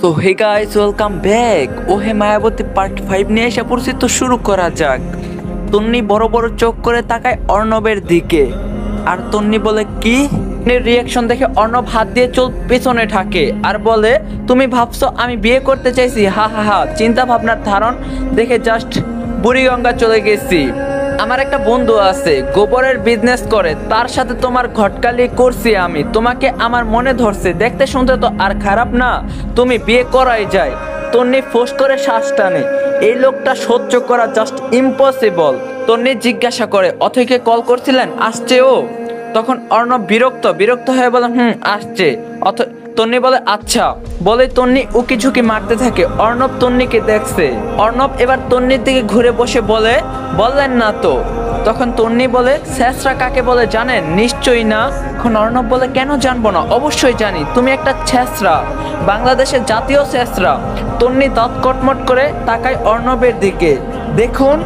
So hey guys welcome back ও হে Mayabati part five নিয়ে এসে পড়ছি, তো শুরু করা যাক। তন্নি বড় বড় চোখ করে তাকায় অর্ণবের দিকে। আর তন্নি বলে, কি? রিয়াকশন দেখে অর্ণব হাত দিয়ে চোখ পেছনে ঠাকে আর বলে, তুমি ভাবছ আমি বিয়ে করতে চাইছি? হা হা হা। চিন্তা ভাবনার ধারণ দেখে জাস্ট বুড়িগঙ্গা চলে গেছি। আমার একটা বন্ধু আছে, গোবরের বিজনেস করে, তার সাথে তোমার ঘটকালি করছি আমি। তোমাকে আমার মনে ধরছে, দেখতে শুনতে তো আর খারাপ না। তুমি বিয়ে করাই যায়, তন্নি ফোস করে শ্বাস টানে। এই লোকটা সহ্য করা জাস্ট ইম্পসিবল তন্নি জিজ্ঞাসা করে অথৈকে কল করছিলেন? আসছে ও। তখন অর্ণব বিরক্ত বিরক্ত হয়ে বলে হুম, আসছে। অথ, তন্নি বলে আচ্ছা। বলে তন্নি উকি ঝুঁকি মারতে থাকে। অর্ণব তন্নিকে দেখছে। অর্ণব এবার তন্নির দিকে ঘুরে বসে বলে, বললেন না তো। তখন তন্নি বলে শেষরা কাকে বলে জানেন? নিশ্চয়ই না। এখন অর্ণব বলে, কেন জানব না? অবশ্যই জানি। তুমি একটা ছেসরা বাংলাদেশের জাতীয় ছেসরা তন্নি দাঁত করে তাকায় অর্ণবের দিকে। দেখুন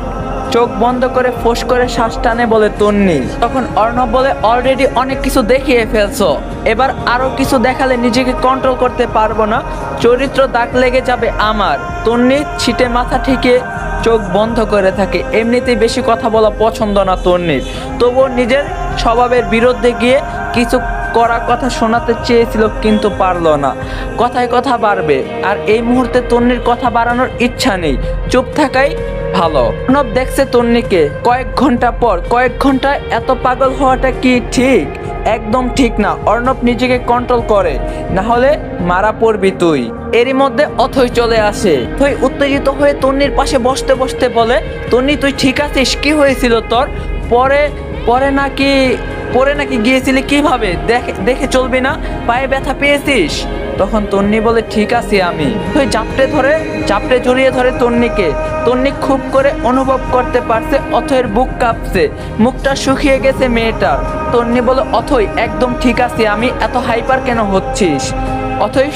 চোখ বন্ধ করে ফোঁস করে শ্বাস টানে বলে, তন্নি। তখন অর্ণব বলে অলরেডি অনেক কিছু দেখিয়ে ফেলছো। এবার আরও কিছু দেখালে নিজেকে কন্ট্রোল করতে পারব না। চরিত্র দাগ লেগে যাবে আমার। তন্নি ছিটে মাথা ঠেকে চোখ বন্ধ করে থাকে। এমনিতেই বেশি কথা বলা পছন্দ না তন্নির। তবুও নিজের স্বভাবের বিরুদ্ধে গিয়ে কিছু করা কথা শোনাতে চেয়েছিল, কিন্তু পারল না। কথায় কথা বাড়বে। আর এই মুহূর্তে তন্নির কথা বাড়ানোর ইচ্ছা নেই। চুপ থাকাই ভালো। অর্ণব দেখছে তন্নিকে। কয়েক ঘণ্টা পর, কয়েক ঘণ্টা এত পাগল হওয়াটা কি ঠিক? একদম ঠিক না। অর্ণব নিজেকে কন্ট্রোল করে। না হলে মারা পড়বি তুই। এরই মধ্যে অথই চলে আসে। তুই উত্তেজিত হয়ে তন্নির পাশে বসতে বসতে বলে, তন্নি, তুই ঠিক আছিস? কি হয়েছিল তোর? পরে পরে নাকি পরে নাকি গিয়েছিলি কীভাবে? দেখে দেখে চলবি না? পায়ে ব্যথা পেয়েছিস? তখন তন্নি বলে, ঠিক আছি আমি। তুই চাপটে ধরে চাপটে জড়িয়ে ধরে তন্নিকে। তন্নি খুব করে অনুভব করতে পারছে, অথয়ের বুক কাঁপছে। মুখটা শুকিয়ে গেছে মেয়েটার তন্নি বলে, অথই, একদম ঠিক আছি আমি। এত হাইপার কেন হচ্ছিস? অথই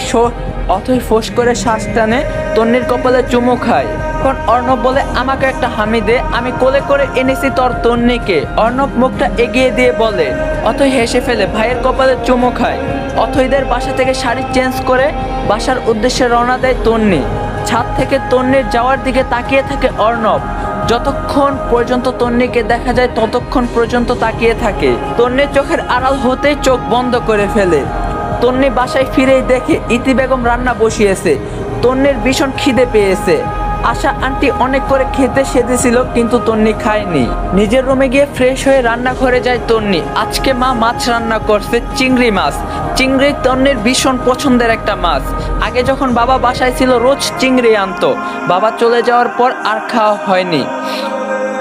অথই ফোঁস করে শ্বাস টানে, তন্নির কপালে চুমু খায়। এখন অর্ণব বলে, আমাকে একটা হামি দে, আমি কোলে করে এনেছি তোর তন্নিকে। অর্ণব মুখটা এগিয়ে দিয়ে বলে, অথই হেসে ফেলে, ভাইয়ের কপালে চুমু খায়। অথইদের বাসা থেকে শাড়ি চেঞ্জ করে বাসার উদ্দেশ্যে রওনা দেয় তন্নি। ছাদ থেকে তন্নির যাওয়ার দিকে তাকিয়ে থাকে অর্ণব। যতক্ষণ পর্যন্ত তন্নিকে দেখা যায়, ততক্ষণ পর্যন্ত তাকিয়ে থাকে। তন্নির চোখের আড়াল হতেই চোখ বন্ধ করে ফেলে। তন্নি বাসায় ফিরেই দেখে, ইতি বেগম রান্না বসিয়েছে। তন্নির ভীষণ খিদে পেয়েছে। আশা আন্টি অনেক করে খেতে সেধেছিল কিন্তু তন্নি খায়নি। নিজের রুমে গিয়ে ফ্রেশ হয়ে রান্নাঘরে যায় তন্নি। আজকে মা মাছ রান্না করছে, চিংড়ি মাছ। চিংড়ি তন্নির ভীষণ পছন্দের একটা মাছ। আগে যখন বাবা বাসায় ছিল, রোজ চিংড়ি আনতো। বাবা চলে যাওয়ার পর আর খাওয়া হয়নি।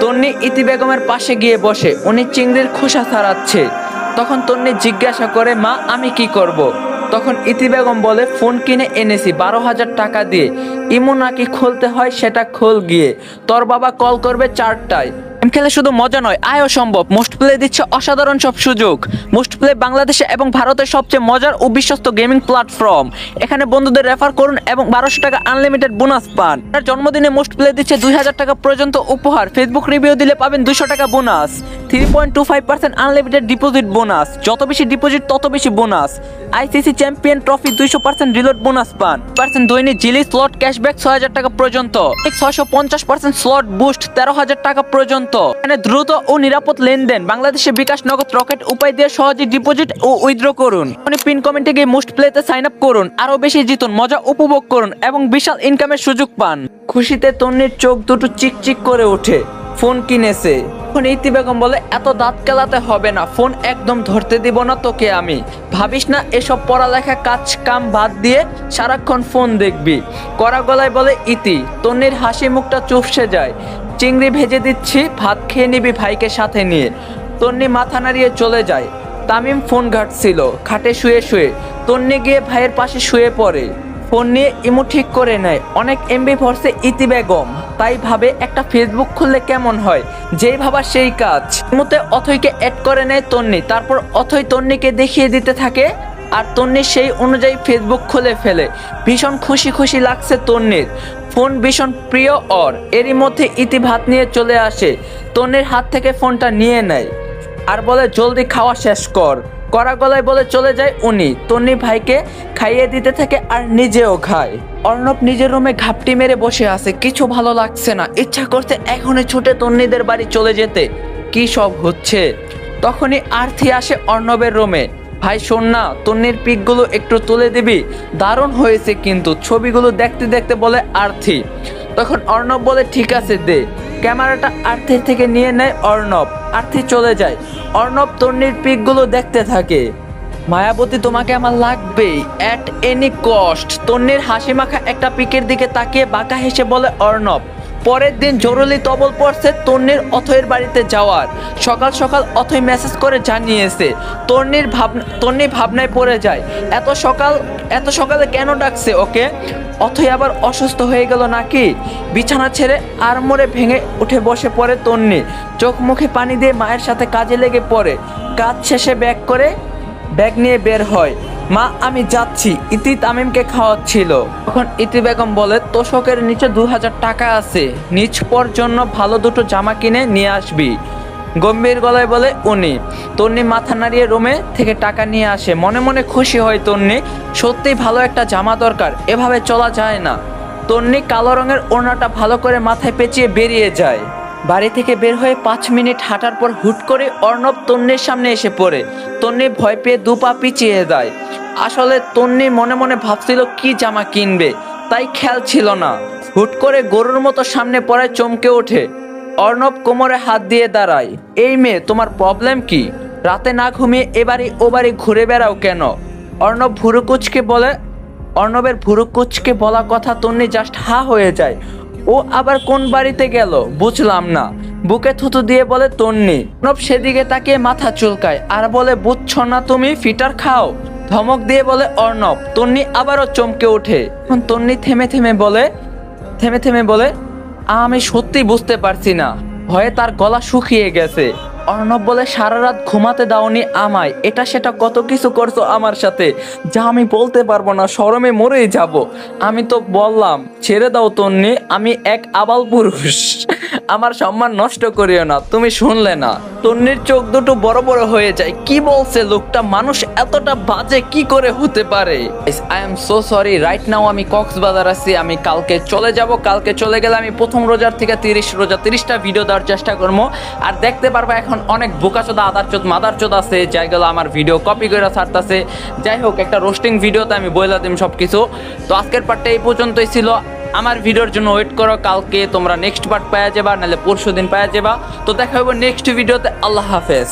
তন্নি ইতি বেগমের পাশে গিয়ে বসে, উনি চিংড়ির খোসা ছাড়াচ্ছে। তখন তন্নি জিজ্ঞাসা করে, মা, আমি কি করব। তখন ইতি বেগম বলে, ফোন কিনে এনেছি, বারো হাজার টাকা দিয়ে। ইমো নাকি খুলতে হয় সেটা খোল গিয়ে। তোর বাবা কল করবে চারটায়। গেম খেলে শুধু মজা নয়, আয়ও সম্ভব। মোস্ট প্লে দিচ্ছে অসাধারণ সব সুযোগ। মোস্ট প্লে বাংলাদেশে এবং ভারতের সবচেয়ে মজার ও বিশ্বস্ত গেমিং প্ল্যাটফর্ম এখানে বন্ধুদের রেফার করুন এবং বারোশো টাকা আনলিমিটেড বোনাস পান। তার জন্মদিনে মোস্ট প্লে দিচ্ছে দুই হাজার টাকা পর্যন্ত উপহার। ফেসবুক রিভিউ দিলে পাবেন দুশো টাকা bonus three point two five percent unlimited deposit bonus যত বেশি ডিপোজিট তত বেশি বোনাস আইসিসি চ্যাম্পিয়ন ট্রফি দুইশো পার্সেন্ট রিলোড বোনাস পান। পার্সেন্ট দৈনিক জিলি স্লট ক্যাশব্যাক ছয় হাজার টাকা পর্যন্ত। ছয়শো পঞ্চাশ পার্সেন্ট স্লট বুস্ট তেরো হাজার টাকা পর্যন্ত। এখানে দ্রুত ও নিরাপদ লেনদেন। বাংলাদেশে বিকাশ নগদ রকেট উপায় দিয়ে সহজে ডিপোজিট ও উইথড্র করুন। আপনি পিন কমেন্টে গিয়ে মোস্ট প্লেতে সাইন আপ করুন আরও বেশি জিতুন, মজা উপভোগ করুন এবং বিশাল ইনকামের সুযোগ পান। খুশিতে তন্নির চোখ দুটো চিকচিক করে ওঠে। ফোন কিনেছে। ইতি বেগম বলে, এত দাঁত কেলাতে হবে না, ফোন একদম ধরতে দিব না তোকে আমি। ভাবিস না, এসব পড়ালেখা কাজ কাম বাদ দিয়ে সারাক্ষণ ফোন দেখবি। কড়া গলায় বলে, ইতি। তন্নির হাসি মুখটা চুপসে যায়। চিংড়ি ভেজে দিচ্ছি, ভাত খেয়ে নিবি ভাইকে সাথে নিয়ে। তন্নি মাথা নাড়িয়ে চলে যায়। তামিম ফোন ঘাটছিল। খাটে শুয়ে শুয়ে। তন্নি গিয়ে ভাইয়ের পাশে শুয়ে পড়ে। ফোন নিয়ে ইমো ঠিক করে নেয়। অনেক এমবি ভরসে ইতি বেগম। তাই ভাবে একটা ফেসবুক খুললে কেমন হয়? যেই ভাবা সেই কাজ। ইমোতে অথৈকে অ্যাড করে নেয় তন্নি। তারপর অথৈ তন্নিকে দেখিয়ে দিতে থাকে। আর তন্নি সেই অনুযায়ী ফেসবুক খুলে ফেলে। ভীষণ খুশি খুশি লাগছে তন্নির। ফোন ভীষণ প্রিয় অর। এরই মধ্যে ইতি ভাত নিয়ে চলে আসে। তন্নির হাত থেকে ফোনটা নিয়ে নেয়। আর বলে, জলদি খাওয়া শেষ কর। কড়া গলায় বলে চলে যায় উনি। তন্নি ভাইকে খাইয়ে দিতে থাকে আর নিজেও খায়। অর্ণব নিজের রুমে ঘাপটি মেরে বসে আছে। কিছু ভালো লাগছে না। ইচ্ছা করছে এখনই ছুটে তন্নিদের বাড়ি চলে যেতে। কি সব হচ্ছে? তখনই আর্থি আসে অর্ণবের রুমে। ভাই, শোন না, তন্নির পিকগুলো একটু তুলে দিবি। দারুণ হয়েছে কিন্তু, ছবিগুলো দেখতে দেখতে বলে আর্থি। তখন অর্ণব বলে, ঠিক আছে, দে। ক্যামেরাটা আর্থির থেকে নিয়ে নেয় অর্ণব। আর্থি চলে যায়। অর্ণব তন্নির পিকগুলো দেখতে থাকে। মায়াবতী, তোমাকে আমার লাগবেই অ্যাট এনি কস্ট তন্নির হাসি মাখা একটা পিকের দিকে তাকিয়ে বাঁকা হেসে বলে অর্ণব। পরের দিন জরুরি তবল পড়ছে তন্নির অথয়ের বাড়িতে যাওয়ার। সকাল সকাল অথয় মেসেজ করে জানিয়েছে তন্নির ভাবনা তন্নি ভাবনায় পড়ে যায়। এত সকাল এত সকালে কেন ডাকছে ওকে? অথই আবার অসুস্থ হয়ে গেল নাকি? বিছানা ছেড়ে আড়মোড়ে ভেঙে উঠে বসে পড়ে তন্নি চোখ মুখে পানি দিয়ে মায়ের সাথে কাজে লেগে পড়ে। কাজ শেষে ব্যাগ করে ব্যাগ নিয়ে বের হয়। মা, আমি যাচ্ছি। ইতি তামিমকে খাওয়াচ্ছিল। তখন ইতি বেগম বলে, তোষকের নিচে দু হাজার টাকা আছে। নিচ পর জন্য ভালো দুটো জামা কিনে নিয়ে আসবি। গম্ভীর গলায় বলে, উনি, তন্নি মাথা নাড়িয়ে রুমে থেকে টাকা নিয়ে আসে। মনে মনে খুশি হয় তন্নি সত্যি ভালো একটা জামা দরকার, এভাবে চলা যায় না। তন্নি কালো রঙের ওড়নাটা ভালো করে মাথায় পেঁচিয়ে বেরিয়ে যায়। বাড়ি থেকে বের হয়ে পাঁচ মিনিট হাঁটার পর হুট করে অর্ণব তন্নির সামনে এসে পড়ে। তন্নি ভয় পেয়ে দু পা পিছিয়ে দেয়। আসলে তন্নি মনে মনে ভাবছিল, কি জামা কিনবে? তাই খেয়াল ছিল না। হুট করে গরুর মতো সামনে পড়ায় চমকে ওঠে। অর্ণব কোমরে হাত দিয়ে দাঁড়ায়। এই মেয়ে, তোমার প্রবলেম কি? রাতে না ঘুমিয়ে এবারে ও বাড়ি ঘুরে বেড়াও কেন? অর্ণব ভুরুকুচকে বলে, অর্ণবের ভুরুকুচকে বলা কথা তন্নি জাস্ট হা হয়ে যায়। ও আবার কোন বাড়িতে গেল? বুঝলাম না। বুকে থুতু দিয়ে বলে, তন্নি। অর্ণব সেদিকে তাকিয়ে মাথা চুলকায়। আর বলে, বুঝছ না তুমি, ফিটার খাও। ধমক দিয়ে বলে, অর্ণব, তন্নি আবারও চমকে ওঠে। এখন তন্নি থেমে থেমে বলে, থেমে থেমে বলে, আমি সত্যি বুঝতে পারছি না। ভয়ে তার গলা শুকিয়ে গেছে। অর্ণব বলে, সারা রাত ঘুমাতে দাওনি আমায়। এটা সেটা কত কিছু করছ আমার সাথে? যা আমি বলতে পারব না, শরমে মরেই যাব। আমি তো বললাম, ছেড়ে দাও তন্নি, আমি এক আবাল পুরুষ। আমার সম্মান নষ্ট করিও না, তুমি শুনলে না। তন্নির চোখ দুটো বড় বড় হয়ে যায়। কি বলছে লোকটা? মানুষ এতটা বাজে কি করে হতে পারে? I am so sorry right now আমি কক্সবাজার আছি। আমি কালকে চলে যাব। কালকে চলে গেলে আমি প্রথম রোজার থেকে তিরিশ, রোজা তিরিশটা ভিডিও দেওয়ার চেষ্টা করব। আর দেখতে পারব এখন অনেক বোকাচোদা আদার চোদ, মাদার চোদ আছে যাইগুলো আমার ভিডিও কপি করে ছাড়তেছে। যাই হোক, একটা রোস্টিং ভিডিওতে আমি বইলা দিম সব কিছু তো আজকের পার্টটা এই পর্যন্তই ছিল। আমার ভিডিওর জন্য ওয়েট করো, কালকে তোমরা নেক্সট পার্ট পাওয়া যাবা, নাহলে পরশু দিন পাওয়া যাবা। তো দেখা হবে নেক্সট ভিডিওতে আল্লাহ হাফেজ।